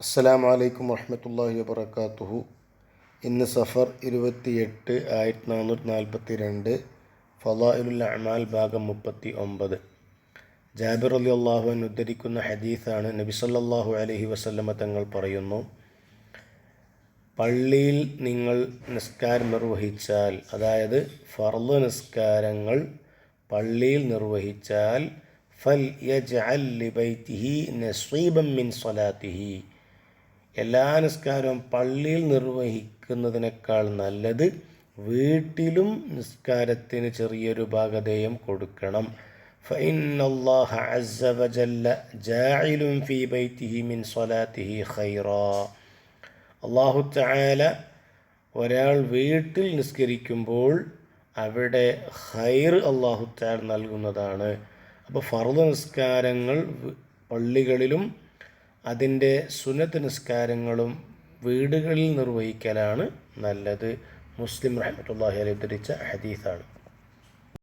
അസ്സലാമു വലൈക്കും വറഹ്മത്തുള്ളാഹി വബറകാതുഹു ഇന്ന് സഫർ ഇരുപത്തിയെട്ട് ആയിരത്തി നാനൂറ്റി നാൽപ്പത്തി രണ്ട് ഫലായിലുൽ അമാൽ ഭാഗം മുപ്പത്തി ഒമ്പത് ജാബിർ അലി അള്ളാഹുവൻ ഉദ്ധരിക്കുന്ന ഹദീസാണ് നബി സല്ലല്ലാഹു അലൈഹി വസല്ലമ തങ്ങൾ പറയുന്നു പള്ളിയിൽ നിങ്ങൾ നിസ്കാരം നിർവഹിച്ചാൽ അതായത് ഫർൾ നിസ്കാരങ്ങൾ പള്ളിയിൽ നിർവഹിച്ചാൽ ഫൽ യജ് അൽ ലിബൈത്തിഹി നസീബം മിൻ സ്വലാത്തിഹി എല്ലാ നിസ്കാരവും പള്ളിയിൽ നിർവഹിക്കുന്നതിനേക്കാൾ നല്ലത് വീട്ടിലും നിസ്കാരത്തിന് ചെറിയൊരു ഭാഗധേയം കൊടുക്കണം فإن الله عز وجل جاعل في بيته من صلاته خيرا അള്ളാഹു തആല ഒരാൾ വീട്ടിൽ നിസ്കരിക്കുമ്പോൾ അവിടെ ഖൈർ അള്ളാഹു തആല നൽകുന്നതാണ് അപ്പോൾ ഫർദ് നിസ്കാരങ്ങൾ വ് പള്ളികളിലും അതിന്റെ സുന്നത്ത് നിസ്കാരങ്ങളും വീടുകളിൽ നിർവഹിക്കലാണ് നല്ലത്. മുസ്ലിം റഹ്മത്തുള്ളാഹി അലൈഹി ഉദ്ധരിച്ച ഹദീസാണ്.